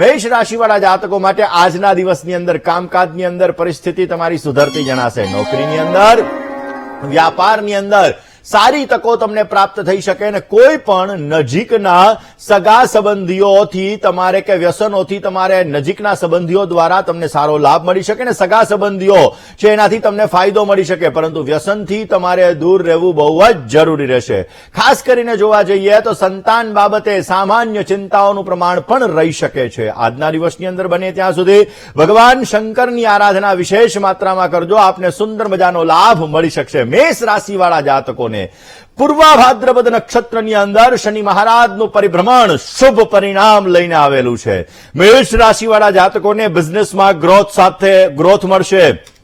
મેષ રાશિવાળા જાતકો માટે આજના દિવસની અંદર, કામકાજની અંદર પરિસ્થિતિ તમારી સુધરતી જણાશે. નોકરીની અંદર, વ્યાપારની અંદર સારી તકો તમને પ્રાપ્ત થઈ શકે અને કોઈ પણ નજીકના સગા સંબંધીઓથી તમારે કે વ્યસનોથી તમારે નજીકના સંબંધીઓ દ્વારા તમને સારો લાભ મળી શકે અને સગા સંબંધીઓ છે એનાથી તમને ફાયદો મળી શકે, પરંતુ વ્યસનથી તમારે દૂર રહેવું બહુ જ જરૂરી રહેશે. ખાસ કરીને જોવા જઈએ તો સંતાન બાબતે સામાન્ય ચિંતાઓનું પ્રમાણ પણ રહી શકે છે. આજના દિવસની અંદર બને ત્યાં સુધી ભગવાન શંકરની આરાધના વિશેષ માત્રામાં કરજો, આપને સુંદર મજાનો લાભ મળી શકશે. મેષ રાશિવાળા જાતકોને પૂર્વા ભાદ્રપદ નક્ષત્રની અંદર શનિ મહારાજનું પરિભ્રમણ શુભ પરિણામ લઈને આવેલું છે. મેષ રાશિવાળા જાતકોને બિઝનેસમાં ગ્રોથ સાથે ગ્રોથ મળશે.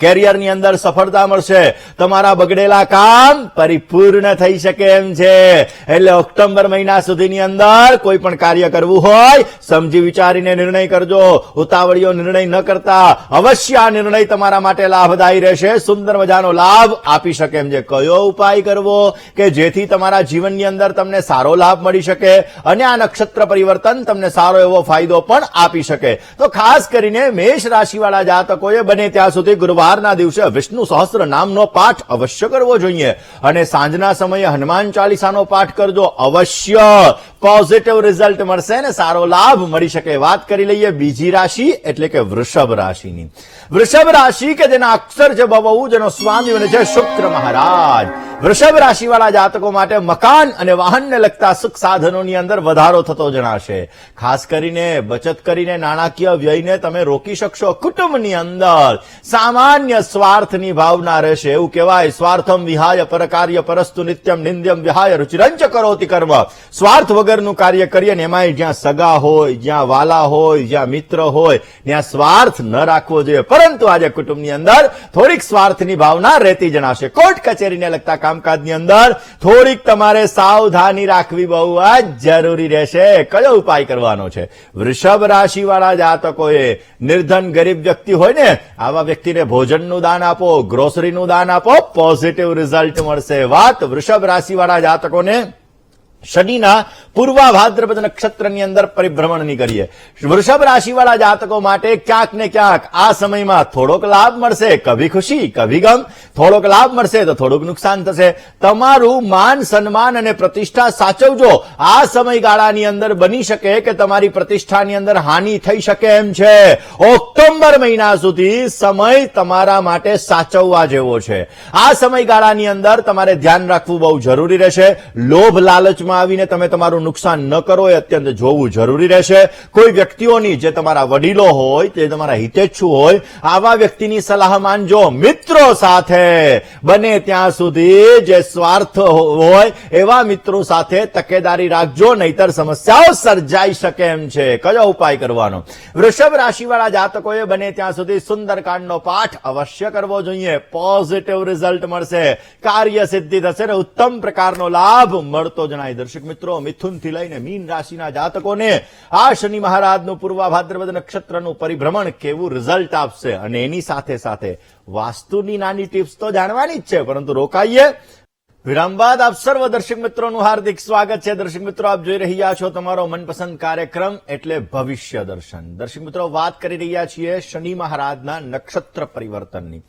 કેરિયરની અંદર સફળતા મળશે. તમારા બગડેલા કામ પરિપૂર્ણ થઈ શકે એમ છે. એટલે ઓક્ટોબર મહિના સુધીની અંદર કોઈ પણ કાર્ય કરવું હોય, સમજી વિચારીને નિર્ણય કરજો. ઉતાવળીઓ નિર્ણય ન કરતા. અવશ્ય આ નિર્ણય તમારા માટે લાભદાયી રહેશે. સુંદર મજાનો લાભ આપી શકે એમ છે. કયો ઉપાય કરવો કે જેથી તમારા જીવનની અંદર તમને સારો લાભ મળી શકે અને આ નક્ષત્ર પરિવર્તન તમને સારો એવો ફાયદો પણ આપી શકે. તો ખાસ કરીને મેષ રાશિવાળા જાતકોએ બને ત્યાં સુધી ગુરુવારના દિવસે વિષ્ણુ સહસ્ત્ર નામનો પાઠ અવશ્ય કરવો જોઈએ. અને સાંજના સમયે હનુમાન ચાલીસાનો પાઠ કરજો અવશ્ય. પોઝિટિવ રિઝલ્ટ મળશે ને સારો લાભ મળી શકે. વાત કરી લઈએ બીજી રાશિ, એટલે કે વૃષભ રાશિની. વૃષભ રાશિ કે જેના અક્ષર છે બહુ જેનો સ્વામી બને છે શુક્ર મહારાજ. વૃષભ રાશિવાળા જાતકો માટે મકાન અને વાહનને લગતા સુખ સાધનોની અંદર વધારો થતો જણાશે. ખાસ કરીને બચત કરીને નાણાકીય વ્યયને તમે રોકી શકશો કુટુંબની અંદર. સામાન્ય સ્વાર્થની ભાવના રહેશે. એવું કહેવાય, સ્વાર્થમ વિહાય પરકાર્ય પરસ્તુ નિત્યમ નિંદ્યમ વિહાય રુચિરંચ કરોતી કર્મ. સ્વાર્થ વગરનું કાર્ય કરીએ ને એમાંય જ્યાં સગા હોય, જ્યાં વાલા હોય, જ્યાં મિત્ર હોય, ત્યાં સ્વાર્થ ન રાખવો જોઈએ. પરંતુ આજે કુટુંબની અંદર થોડીક સ્વાર્થની ભાવના રહેતી જણાશે. કોર્ટ કચેરીને લગતા કામકાજની અંદર થોડીક તમારે સાવધાની રાખવી બહુ જ જરૂરી રહેશે. કયો ઉપાય કરવાનો છે? વૃષભ રાશિવાળા જાતકોએ નિર્ધન ગરીબ વ્યક્તિ હોય ને, આવા વ્યક્તિને ભોજનનું દાન આપો ગ્રોસરીનું દાન આપો પોઝિટિવ રિઝલ્ટ મળશે. વાત વૃષભ રાશિવાળા જાતકોને શનિના પૂર્વા ભાદ્રપદ નક્ષત્રની અંદર પરિભ્રમણની કરીએ. વૃષભ રાશિવાળા જાતકો માટે ક્યાંક ને ક્યાંક આ સમયમાં થોડોક લાભ મળશે. કભી ખુશી, કભી ગમ. થોડોક લાભ મળશે તો થોડુંક નુકસાન થશે. તમારું માન, સન્માન અને પ્રતિષ્ઠા સાચવજો. આ સમયગાળાની અંદર બની શકે કે તમારી પ્રતિષ્ઠાની અંદર હાનિ થઈ શકે એમ છે. ઓક્ટોબર મહિના સુધી સમય તમારા માટે સાચવવા જેવો છે. આ સમયગાળાની અંદર તમારે ધ્યાન રાખવું બહુ જરૂરી રહેશે. લોભ લાલચમાં આવીને તમે તમારું નુકસાન ન કરો, એ અત્યંત જોવું જરૂરી રહેશે. કોઈ વ્યક્તિઓની જે તમારા વડીલો હોય, તે તમારા હિતેચ્છુ હોય, આવા વ્યક્તિની સલાહ માનજો. મિત્રો સાથે બને ત્યાં સુધી જે સ્વાર્થ હોય, એવા મિત્રો સાથે તકેદારી રાખજો, નહીતર સમસ્યાઓ સર્જાઈ શકે એમ છે. કયો ઉપાય કરવાનો? વૃષભ રાશિવાળા જાતકોએ બને ત્યાં સુધી સુંદરકાંડનો પાઠ અવશ્ય કરવો જોઈએ. પોઝિટિવ રિઝલ્ટ મળશે. કાર્ય સિદ્ધિ થશે ને ઉત્તમ પ્રકારનો લાભ મળતો જણાય દર્શક મિત્રો મિથુનથી લઈને મીન રાશિના જાતકોને આ શનિ મહારાજનું પૂર્વા ભાદ્રપદ નક્ષત્રનું પરિભ્રમણ કેવું રિઝલ્ટ આપશે અને એની સાથે સાથે વાસ્તુની નાની ટિપ્સ તો જાણવાની જ છે, પરંતુ રોકાઈએ. વિરામ બાદ આપ સર્વ દર્શક મિત્રોનું હાર્દિક સ્વાગત છે. દર્શક મિત્રો, આપ જોઈ રહ્યા છો તમારો મનપસંદ કાર્યક્રમ એટલે ભવિષ્ય દર્શન. દર્શક મિત્રો, વાત કરી રહ્યા છીએ શનિ મહારાજના નક્ષત્ર પરિવર્તનની.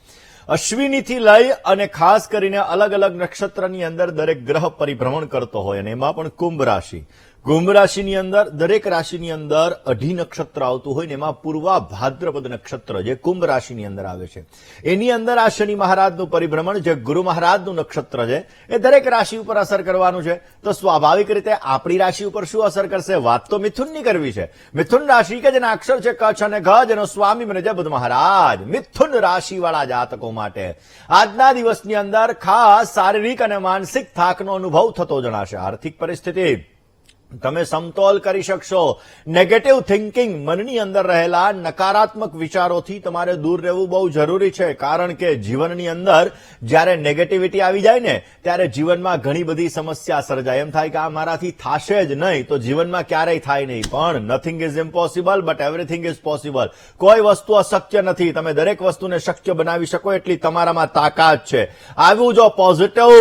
અશ્વિનીથી લઈ અને ખાસ કરીને અલગ અલગ નક્ષત્રની અંદર દરેક ગ્રહ પરિભ્રમણ કરતો હોય અને એમાં પણ કુંભ રાશિ. કુંભ રાશિની અંદર, દરેક રાશિની અંદર અઢી નક્ષત્ર આવતું હોય ને એમાં પૂર્વા ભાદ્રપદ નક્ષત્ર જે કુંભ રાશિની અંદર આવે છે. એની અંદર આ શનિ મહારાજનું પરિભ્રમણ જે ગુરુ મહારાજનું નક્ષત્ર છે, એ દરેક રાશિ ઉપર અસર કરવાનું છે. તો સ્વાભાવિક રીતે આપણી રાશિ ઉપર શું અસર કરશે? વાત તો મિથુનની કરવી છે. મિથુન રાશિ કે જેના અક્ષર છે કચ્છ અને ઘ, જેનો સ્વામી છે બુધ મહારાજ. મિથુન રાશિવાળા જાતકો માટે. આજના દિવસની અંદર ખાસ શારીરિક અને માનસિક થાકનો અનુભવ થતો જણાશે. આર્થિક પરિસ્થિતિ તમે સમતોલ કરી શકશો. નેગેટિવ થિંકિંગ મનની અંદર રહેલા નકારાત્મક વિચારોથી તમારે દૂર રહેવું બહુ જરૂરી છે, કારણ કે જીવનની અંદર જ્યારે નેગેટિવિટી આવી જાય ને, ત્યારે જીવનમાં ઘણી બધી સમસ્યા સર્જાય. એમ થાય કે આ મારાથી થશે જ નહીં, તો જીવનમાં ક્યારેય થાય નહીં. પણ nothing is impossible but everything is possible કોઈ વસ્તુ અશક્ય નથી. તમે દરેક વસ્તુને શક્ય બનાવી શકો, એટલી તમારામાં તાકાત છે. આવ્યું જો પોઝિટિવ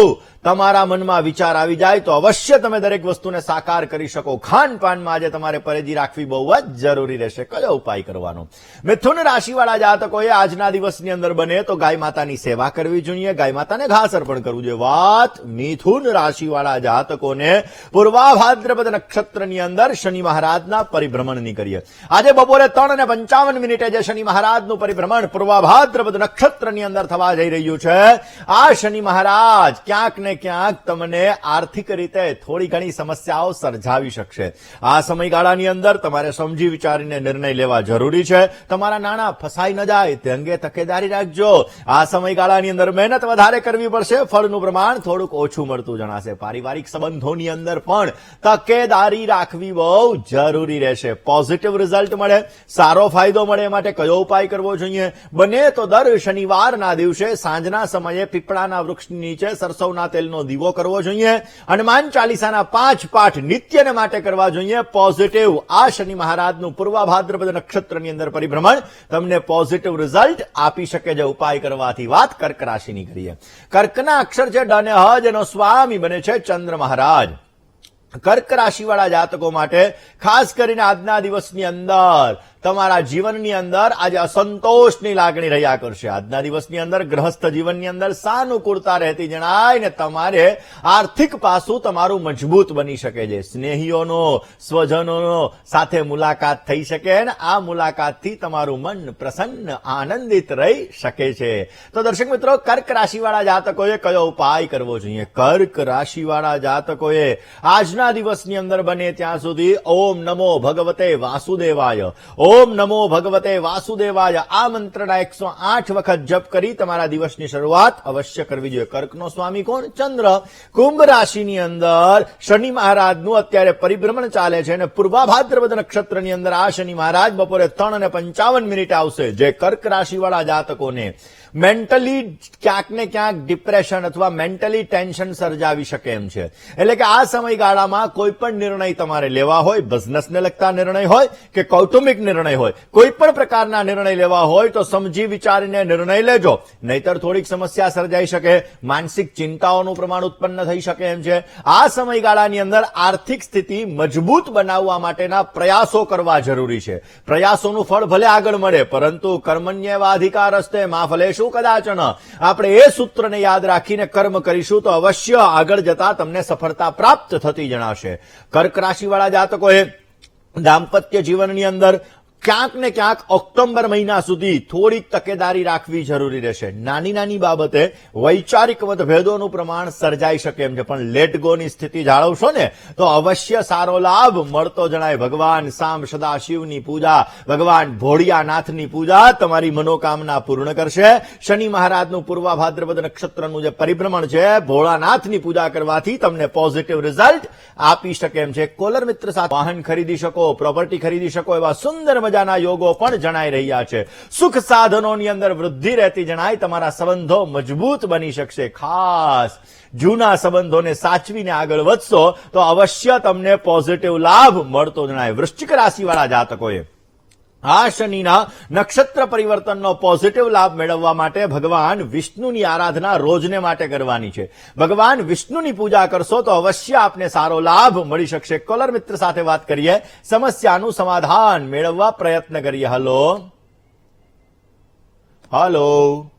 તમારા મનમાં વિચાર આવી જાય તો અવશ્ય તમે દરેક વસ્તુને સાકાર કરી શકો. ખાનપાનમાં આજે તમારે પરેજી રાખવી બહુ જ જરૂરી રહેશે. કયો ઉપાય કરવાનો? મિથુન રાશિવાળા જાતકોએ આજના દિવસની અંદર બને તો ગાય માતાની સેવા કરવી જોઈએ. ગાય માતાને ઘાસ અર્પણ કરવું જોઈએ. વાત મિથુન રાશિવાળા જાતકોને પૂર્વા નક્ષત્રની અંદર શનિ મહારાજના પરિભ્રમણની કરીએ આજે બપોરે ત્રણ અને પંચાવન મિનિટે જે શનિ મહારાજનું પરિભ્રમણ પૂર્વા ભાદ્રપદ નક્ષત્રની અંદર થવા જઈ રહ્યું છે, આ શનિ મહારાજ ક્યાંક ને ક્યાંક તમને આર્થિક રીતે થોડી ઘણી સમસ્યાઓ સર્જાવી શકશે. આ સમયગાળાની અંદર તમારે સમજી વિચારીને નિર્ણય લેવા જરૂરી છે. તમારા નાણાં ફસાઈ ન જાય, તે અંગે તકેદારી રાખજો. આ સમયગાળાની અંદર મહેનત વધારે કરવી પડશે. ફળનું પ્રમાણ થોડુંક ઓછું મળતું જણાશે. પારિવારિક સંબંધોની અંદર પણ તકેદારી રાખવી બહુ જરૂરી રહેશે. પોઝિટિવ રિઝલ્ટ મળે. સારો ફાયદો મળે માટે કયો ઉપાય કરવો જોઈએ? બને તો દર શનિવારના દિવસે સાંજના સમયે પીપળાના વૃક્ષની નીચે સરસવના તેલનો દીવો કરવો જોઈએ હનુમાન ચાલીસાના પાંચ પાઠ નિત્યને માટે કરવા જોઈએ. પોઝિટિવ આ શનિ મહારાજનું પૂર્વા નક્ષત્રની અંદર પરિભ્રમણ. તમને પોઝિટિવ રિઝલ્ટ આપી શકે છે. ઉપાય કરવાથી વાત કર્ક રાશિની કરીએ. કર્કના અક્ષર છે ડને હજ એનો સ્વામી બને છે ચંદ્ર મહારાજ. કર્ક રાશિવાળા જાતકો માટે ખાસ કરીને આજના દિવસની અંદર તમારા જીવનની અંદર આજે અસંતોષની લાગણી રહ્યા કરશે. આજના દિવસની અંદર ગ્રહસ્થ જીવનની અંદર સાનુકૂળતા રહેતી જણાય ને તમારે આર્થિક પાસું તમારું મજબૂત બની શકે છે. સ્નેહીઓનો, સ્વજનોનો સાથે મુલાકાત થઈ શકે અને આ મુલાકાતથી તમારું મન પ્રસન્ન, આનંદિત રહી શકે છે. તો દર્શક મિત્રો, કર્ક રાશિવાળા જાતકોએ કયો ઉપાય કરવો જોઈએ? કર્ક રાશિવાળા જાતકોએ આજના દિવસની અંદર બને ત્યાં સુધી ઓમ નમો ભગવતે વાસુદેવાય. ઓમ નમો ભગવતે વાસુદેવાય. આ મંત્રના એકસો આઠ વખત જપ કરી તમારા દિવસની શરૂઆત અવશ્ય કરવી જોઈએ. કર્કનો સ્વામી કોણ? ચંદ્ર. કુંભ રાશિની અંદર શનિ મહારાજનું અત્યારે પરિભ્રમણ ચાલે છે અને પૂર્વા ભાદ્રપદ નક્ષત્રની અંદર આ શનિ મહારાજ બપોરે ત્રણ અને પંચાવન મિનિટ આવશે. જે કર્ક રાશિવાળા જાતકોને મેન્ટલી ક્યાંક ને ક્યાંક ડિપ્રેશન અથવા મેન્ટલી ટેન્શન સર્જાવી શકે એમ છે. એટલે કે આ સમયગાળામાં કોઈ પણ નિર્ણય તમારે લેવા હોય બિઝનેસને લગતા નિર્ણય હોય કે કૌટુંબિક નિર્ણય હોય, કોઈ પણ પ્રકારના નિર્ણય લેવા હોય તો સમજી વિચારીને નિર્ણય લેજો. નહીતર થોડીક સમસ્યા સર્જાઈ શકે, માનસિક ચિંતાઓનું પ્રમાણ ઉત્પન્ન થઈ શકે એમ છે. આ સમયગાળાની અંદર આર્થિક સ્થિતિ મજબૂત બનાવવા માટેના પ્રયાસો કરવા જરૂરી છે. પ્રયાસોનું ફળ ભલે આગળ મળે, પરંતુ કર્મણ્યવાધિકાર રસ્તે મા ફલેશું કદાચન. આપણે એ સૂત્રને યાદ રાખીને કર્મ કરીશું તો અવશ્ય આગળ જતા તમને સફળતા પ્રાપ્ત થતી જણાશે. કર્ક રાશિવાળા જાતકોએ દાંપત્ય જીવનની અંદર ક્યાંક ને ક્યાંક ઓક્ટોબર મહિના સુધી થોડીક તકેદારી રાખવી જરૂરી રહેશે. નાની નાની બાબતે વૈચારિક મતભેદોનું પ્રમાણ સર્જાઈ શકે એમ છે. પણ લેટ ગોની સ્થિતિ જાળવશો ને, તો અવશ્ય સારો લાભ મળતો જણાય. ભગવાન સામ સદાશિવની પૂજા, ભગવાન ભોળિયાનાથની પૂજા તમારી મનોકામના પૂર્ણ કરશે. શનિ મહારાજનું પૂર્વા ભાદ્રપદ નક્ષત્રનું જે પરિભ્રમણ છે, ભોળાનાથની પૂજા કરવાથી તમને પોઝિટિવ રિઝલ્ટ આપી શકે એમ છે. કોલર મિત્ર સાથે વાહન ખરીદી શકો પ્રોપર્ટી ખરીદી શકો એવા સુંદર મજાના યોગો પણ જણાઈ રહ્યા છે. સુખ સાધનોની અંદર વૃદ્ધિ રહેતી જણાય તમારા સંબંધો મજબૂત બની શકશે. ખાસ જૂના સંબંધોને સાચવીને આગળ વધશો તો અવશ્ય તમને પોઝિટિવ લાભ મળતો જણાય. વૃશ્ચિક રાશિવાળા જાતકોએ આ શનિના નક્ષત્ર પરિવર્તનનો પોઝિટિવ લાભ મેળવવા માટે ભગવાન વિષ્ણુની આરાધના રોજને માટે કરવાની છે. ભગવાન વિષ્ણુની પૂજા કરશો તો અવશ્ય આપને સારો લાભ મળી શકશે. કોલર મિત્ર સાથે વાત કરીએ. સમસ્યાનું સમાધાન મેળવવા પ્રયત્ન કરીએ. હલો. હલો.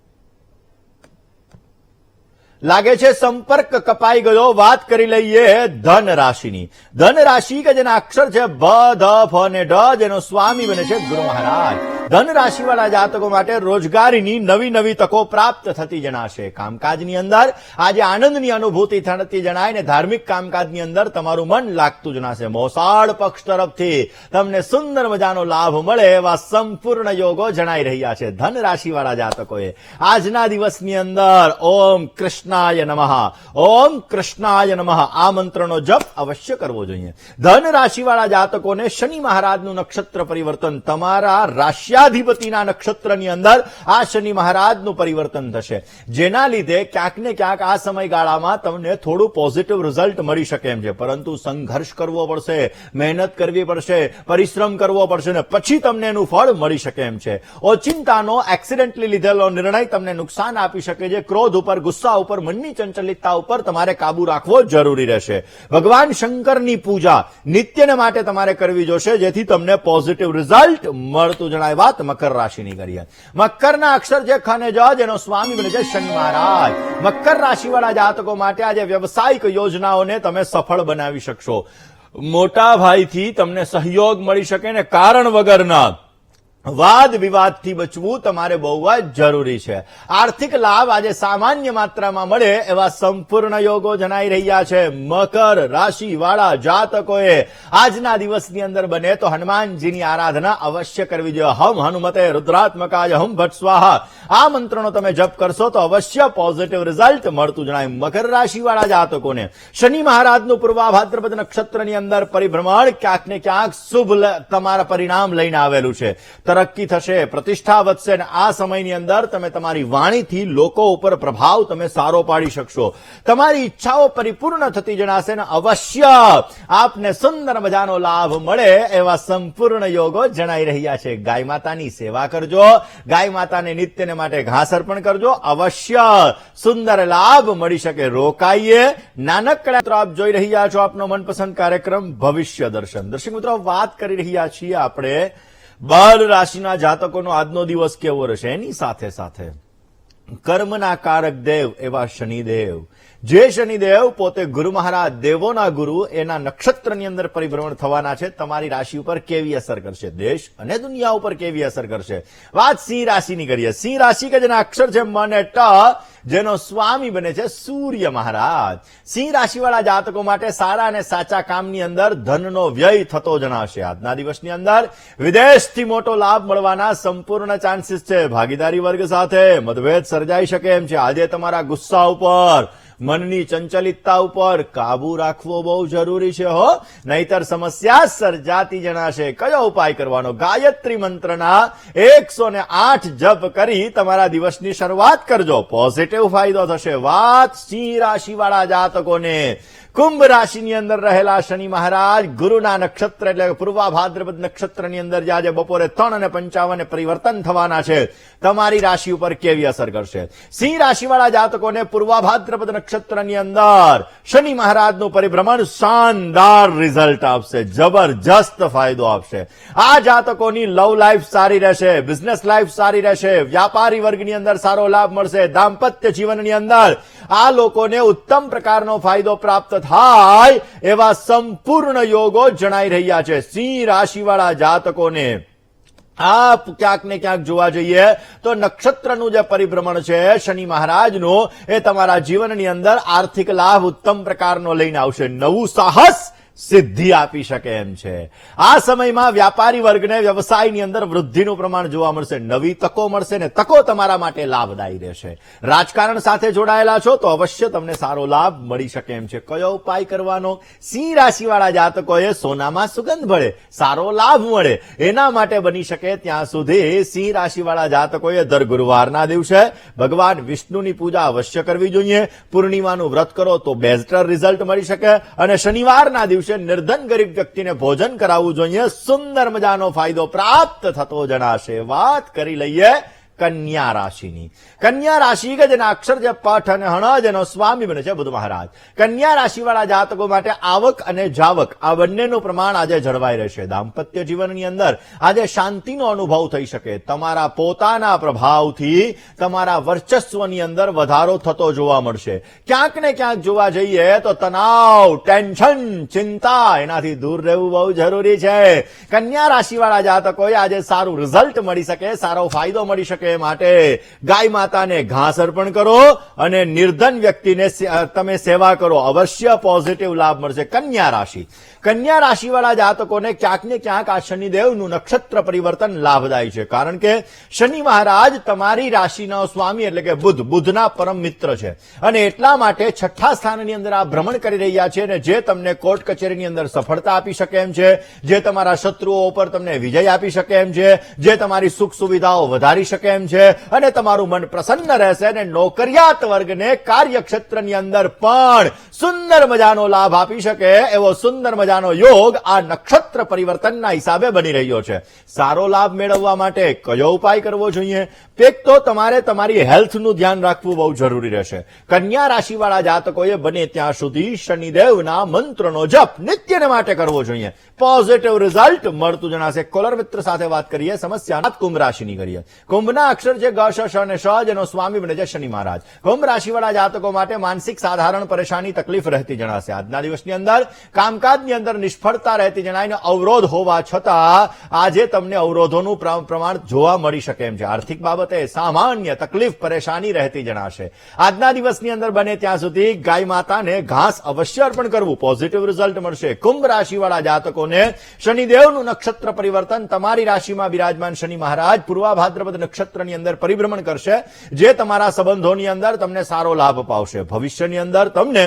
લાગે છે સંપર્ક કપાઈ ગયો. વાત કરી લઈએ ધન રાશિની ધન રાશિ કે જેના અક્ષર છે ભ ધ, ફ અને ઢ જેનો સ્વામી બને છે ગુરુ મહારાજ. ધન રાશિવાળા જાતકો માટે રોજગારીની નવી નવી તકો પ્રાપ્ત થતી જણાશે. કામકાજની અંદર આજે આનંદની અનુભૂતિ થતી જણાય ને ધાર્મિક કામકાજની અંદર તમારું મન લાગતું જણાશે. મોસાળ પક્ષ તરફથી તમને સુંદર મજાનો લાભ મળે એવા સંપૂર્ણ યોગો જણાઈ રહ્યા છે ધન રાશિવાળા જાતકોએ. આજના દિવસની અંદર ઓમ કૃષ્ણાય નમઃ. ઓમ કૃષ્ણાય નમઃ. આ મંત્રનો જપ અવશ્ય કરવો જોઈએ. ધન રાશિવાળા જાતકોને શનિ મહારાજનું નક્ષત્ર પરિવર્તન તમારા રાશ્યાધિપતિના નક્ષત્રની અંદર આ શનિ મહારાજનું પરિવર્તન થશે. જેના લીધે ક્યાંક ને ક્યાંક આ સમયગાળામાં તમને થોડું પોઝિટિવ રિઝલ્ટ મળી શકે એમ છે. પરંતુ સંઘર્ષ કરવો પડશે, મહેનત કરવી પડશે, પરિશ્રમ કરવો પડશે ને પછી તમને એનું ફળ મળી શકે એમ છે. ઓચિંતાનો એક્સિડન્ટલી લીધેલો નિર્ણય તમને નુકસાન આપી શકે છે. ક્રોધ ઉપર, ગુસ્સા ઉપર મનની ચંચલિતતા ઉપર તમારે કાબુ રાખવો જરૂરી રહેશે. ભગવાન શંકરની પૂજા નિત્યને માટે તમારે કરવી જોશે, જેથી તમને પોઝિટિવ રિઝલ્ટ મળતું જણાય વાત મકર રાશિની કરીએ મકરના અક્ષર જે ખાને જ જેનો સ્વામી બને છે શનિ મહારાજ. મકર રાશિવાળા જાતકો માટે આજે વ્યવસાયિક યોજનાઓને તમે સફળ બનાવી શકશો. મોટા ભાઈથી તમને સહયોગ મળી શકે ને કારણ વગરના વાદ વિવાદથી બચવું તમારે બહુ જ જરૂરી છે. આર્થિક લાભ આજે સામાન્ય માત્રામાં મળે એવા સંપૂર્ણ યોગો જણાઈ રહ્યા છે. મકર રાશિ વાળા જાતકોએ આજના દિવસની અંદર બને તો હનુમાનજીની આરાધના અવશ્ય કરવી જોઈએ. હમ હનુમતે, રુદ્રાત્મકાય, હમ ભટ આ મંત્રનો તમે જપ કરશો તો અવશ્ય પોઝિટિવ રિઝલ્ટ મળતું જણાય મકર રાશિ વાળા જાતકોને. શનિ મહારાજનું પૂર્વા ભાદ્રપદ નક્ષત્રની અંદર પરિભ્રમણ ક્યાંક ને ક્યાંક શુભ તમારા પરિણામ લઈને આવેલું છે. તરક્કી થશે પ્રતિષ્ઠા વધશે અને આ સમયની અંદર તમે તમારી વાણીથી લોકો ઉપર પ્રભાવ તમે સારો પાડી શકશો તમારી ઈચ્છાઓ પરિપૂર્ણ થતી જણાશે અને અવશ્ય આપને સુંદર મજાનો લાભ મળે એવા સંપૂર્ણ યોગો જણાઈ રહ્યા છે ગાય માતાની સેવા કરજો ગાય માતાને નિત્યને માટે ઘાસ અર્પણ કરજો અવશ્ય સુંદર લાભ મળી શકે રોકાઈએ નાનકડા મિત્રો આપ જોઈ રહ્યા છો આપનો મનપસંદ કાર્યક્રમ ભવિષ્ય દર્શન દર્શક મિત્રો વાત કરી રહ્યા છીએ આપણે બાર રાશિના જાતકોનો આજનો દિવસ કેવો રહેશે? એની સાથે સાથે કર્મના કારક દેવ એવા શનિદેવ. જે શનિદેવ પોતે ગુરુ મહારાજ, દેવોના ગુરુ, એના નક્ષત્રની અંદર પરિભ્રમણ થવાના છે. તમારી રાશિ ઉપર કેવી અસર કરશે? દેશ અને દુનિયા ઉપર કેવી અસર કરશે? વાત સિંહ રાશિની કરીએ. સિંહ રાશિ કે જેના અક્ષર છે મને ટ જેનો સ્વામી બને છે સૂર્ય મહારાજ. સિંહ રાશિવાળા જાતકો માટે સારા અને સાચા કામની અંદર ધનનો વ્યય થતો જણાશે. આજના દિવસની અંદર વિદેશથી મોટો લાભ મળવાના સંપૂર્ણ ચાન્સીસ છે. ભાગીદારી વર્ગ સાથે મતભેદ સર્જાઈ શકે એમ છે. આજે તમારા ગુસ્સા ઉપર મનની ચંચલિતતા ઉપર કાબુ રાખવો બહુ જરૂરી છે, હો. નહીતર સમસ્યા સર્જાતી જણાશે. કયો ઉપાય કરવાનો? ગાયત્રી મંત્રના એકસો ને આઠ જપ કરી તમારા દિવસની શરૂઆત કરજો. પોઝિટિવ ફાયદો થશે. વાત સિંહ રાશિવાળા જાતકોને. કુંભ રાશિની અંદર રહેલા શનિ મહારાજ ગુરુના નક્ષત્ર એટલે પૂર્વા ભાદ્રપદ નક્ષત્રની અંદર જે આજે બપોરે ત્રણ અને પંચાવને પરિવર્તન થવાના છે, તમારી રાશિ ઉપર કેવી અસર કરશે? સિંહ રાશિવાળા જાતકોને પૂર્વા ભાદ્રપદ નક્ષત્રની અંદર શનિ મહારાજનું પરિભ્રમણ શાનદાર રિઝલ્ટ આપશે, જબરજસ્ત ફાયદો આપશે. આ જાતકોની લવ લાઈફ સારી રહેશે, બિઝનેસ લાઈફ સારી રહેશે, વ્યાપારી વર્ગની અંદર સારો લાભ મળશે, દાંપત્ય જીવનની અંદર આ લોકોને ઉત્તમ પ્રકારનો ફાયદો પ્રાપ્ત થાય એવા સંપૂર્ણ યોગો જણાઈ રહ્યા છે. સિંહ રાશિવાળા જાતકોને આપ ક્યાંક ને ક્યાંક જોવા જઈએ તો નક્ષત્રનું જે પરિભ્રમણ છે, શનિ મહારાજનું, એ તમારા જીવનની અંદર આર્થિક લાભ ઉત્તમ પ્રકારનો લઈને આવશે. નવું સાહસ સિદ્ધિ આપી શકે એમ છે. આ સમયમાં વ્યાપારી વર્ગને વ્યવસાયની અંદર વૃદ્ધિનું પ્રમાણ જોવા મળશે, નવી તકો મળશે ને તકો તમારા માટે લાભદાયી રહેશે. રાજકારણ સાથે જોડાયેલા છો તો અવશ્ય તમને સારો લાભ મળી શકે એમ છે. કયો ઉપાય કરવાનો? સિંહ રાશિવાળા જાતકોએ સોનામાં સુગંધ ભળે, સારો લાભ મળે. એના માટે બની શકે ત્યાં સુધી સિંહ રાશિવાળા જાતકોએ દર ગુરુવારના દિવસે ભગવાન વિષ્ણુની પૂજા અવશ્ય કરવી જોઈએ. પૂર્ણિમાનું વ્રત કરો તો બેસ્ટર રિઝલ્ટ મળી શકે અને શનિવારના દિવસે નિર્ધન ગરીબ વ્યક્તિને ભોજન કરાવવું જોઈએ, સુંદર મજાનો ફાયદો પ્રાપ્ત થતો જણાશે. વાત કરી લઈએ કન્યા રાશિની. કન્યા રાશિ કે જેના અક્ષર જે પઠ અને હણ જેનો સ્વામી બને છે બુધ મહારાજ. કન્યા રાશિવાળા જાતકો માટે આવક અને જાવક આ બંનેનું પ્રમાણ આજે જળવાઈ રહેશે. દાંપત્ય જીવનની અંદર આજે શાંતિનો અનુભવ થઈ શકે. તમારા પોતાના પ્રભાવથી તમારા વર્ચસ્વની અંદર વધારો થતો જોવા મળશે. ક્યાંક ને ક્યાંક જોવા જઈએ તો તણાવ, ટેન્શન, ચિંતા એનાથી દૂર રહેવું બહુ જરૂરી છે. કન્યા રાશિવાળા જાતકોએ આજે સારું રિઝલ્ટ મળી શકે, સારો ફાયદો મળી શકે શકે માટે ગાય માતાને ઘાસ અર્પણ કરો અને નિર્ધન વ્યક્તિને તમે સેવા કરો. અવશ્ય પોઝિટિવ લાભ મળશે. કન્યા રાશિ. કન્યા રાશિવાળા જાતકોને ક્યાંક ને ક્યાંક આ શનિદેવનું નક્ષત્ર પરિવર્તન લાભદાયી છે. કારણ કે શનિ મહારાજ તમારી રાશિના સ્વામી એટલે કે બુદ્ધ બુદ્ધના પરમ મિત્ર છે. અને એટલા માટે છઠ્ઠા સ્થાનની અંદર આ ભ્રમણ કરી રહ્યા છે અને જે તમને કોર્ટ કચેરીની અંદર સફળતા આપી શકે એમ છે, જે તમારા શત્રુઓ ઉપર તમને વિજય આપી શકે એમ છે, જે તમારી સુખ સુવિધાઓ વધારી શકે એમ છે. અને તમારું મન પ્રસન્ન રહેશે અને નોકરિયાત વર્ગને કાર્યક્ષેત્રની અંદર પણ સુંદર મજાનો લાભ આપી શકે એવો સુંદર મજાનો યોગ આ નક્ષત્ર પરિવર્તનના હિસાબે બની રહ્યો છે. સારો લાભ મેળવવા માટે કયો ઉપાય કરવો જોઈએ? એક તો તમારે તમારી હેલ્થનું ધ્યાન રાખવું બહુ જરૂરી રહેશે. કન્યા રાશિવાળા જાતકોએ બને ત્યાં સુધી શનિદેવના મંત્રનો જપ નિત્યને માટે કરવો જોઈએ. પોઝિટિવ રિઝલ્ટ મળતું જણાશે. કોલર મિત્ર સાથે વાત કરીએ. સમસ્યા કુંભ રાશિની કરીએ. કુંભના અક્ષર છે ગ શ શ અને શ, જેનો સ્વામી બને છે શનિ મહારાજ. કુંભ રાશિવાળા જાતકો માટે માનસિક સાધારણ પરેશાની તકલીફ રહેતી જણાશે. આજના દિવસની અંદર કામકાજની અંદર નિષ્ફળતા રહેતી જણાય અવરોધ હોવા છતાં આજે તમને અવરોધોનું પ્રમાણ જોવા મળી શકે એમ છે. આર્થિક બાબતે સામાન્ય તકલીફ પરેશાની રહેતી જણાશે. આજના દિવસની અંદર બને ત્યાં સુધી ગાય માતાને ઘાસ અવશ્ય અર્પણ કરવું પોઝિટિવ રિઝલ્ટ મળશે. કુંભ રાશિવાળા જાતકોને શનિદેવનું નક્ષત્ર પરિવર્તન તમારી રાશિમાં બિરાજમાન શનિ મહારાજ, પૂર્વા ભાદ્રપદ નક્ષત્રની અંદર પરિભ્રમણ કરશે, જે તમારા સંબંધોની અંદર તમને સારો લાભ અપાવશે ભવિષ્યની અંદર તમને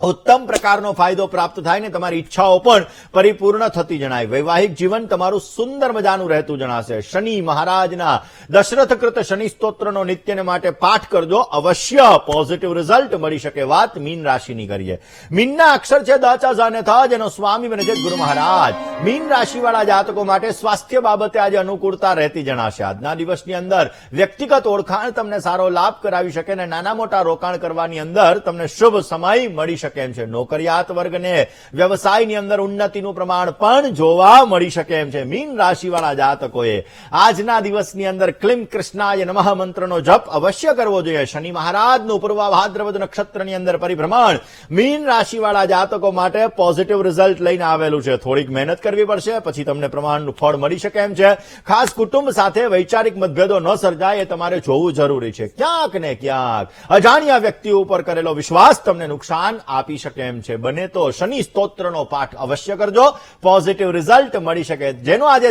ઉત્તમ પ્રકારનો ફાયદો પ્રાપ્ત થાય ને તમારી ઈચ્છાઓ પણ પરિપૂર્ણ થતી જણાય. વૈવાહિક જીવન તમારું સુંદર મજાનું રહેતું જણાશે. શનિ મહારાજના દશરથ કૃત શનિ સ્તોત્રનો નિત્યને માટે પાઠ કરજો. અવશ્ય પોઝિટિવ રિઝલ્ટ મળી શકે વાત મીન રાશિની કરીએ. મીનના અક્ષર છે દાચા ઝ જેનો સ્વામી બને છે ગુરુ મહારાજ. મીન રાશિવાળા જાતકો માટે સ્વાસ્થ્ય બાબતે આજે અનુકૂળતા રહેતી જણાશે. આજના દિવસની અંદર વ્યક્તિગત ઓળખાણ તમને સારો લાભ કરાવી શકે અને નાના મોટા રોકાણ કરવાની અંદર તમને શુભ સમય મળી શકે એમ છે. નોકરિયાત વર્ગને વ્યવસાયની અંદર ઉન્નતિનું પ્રમાણ પણ જોવા મળી શકે એમ છે. મીન રાશિવાળા જાતકોએ આજના દિવસની અંદર ક્લિમ કૃષ્ણાય નમઃ મંત્રનો જપ અવશ્ય કરવો જોઈએ. શનિ મહારાજનું પૂર્વા ભાદ્રપદ નક્ષત્રની અંદર પરિભ્રમણ મીન રાશિવાળા જાતકો માટે પોઝિટિવ રિઝલ્ટ લઈને આવેલું છે. થોડીક મહેનત કરવી પડશે, પછી તમને પ્રમાણનું ફળ મળી શકે એમ છે. ખાસ કુટુંબ સાથે વૈચારિક મતભેદો ન સર્જાય એ તમારે જોવું જરૂરી છે. ક્યાંક ને ક્યાંક અજાણ્યા વ્યક્તિ ઉપર કરેલો વિશ્વાસ તમને નુકસાન આપી શકે એમ છે. બને તો શનિ સ્તોત્રનો પાઠ અવશ્ય કરજો. પોઝિટિવ રિઝલ્ટ મળી શકે. જેનો આજે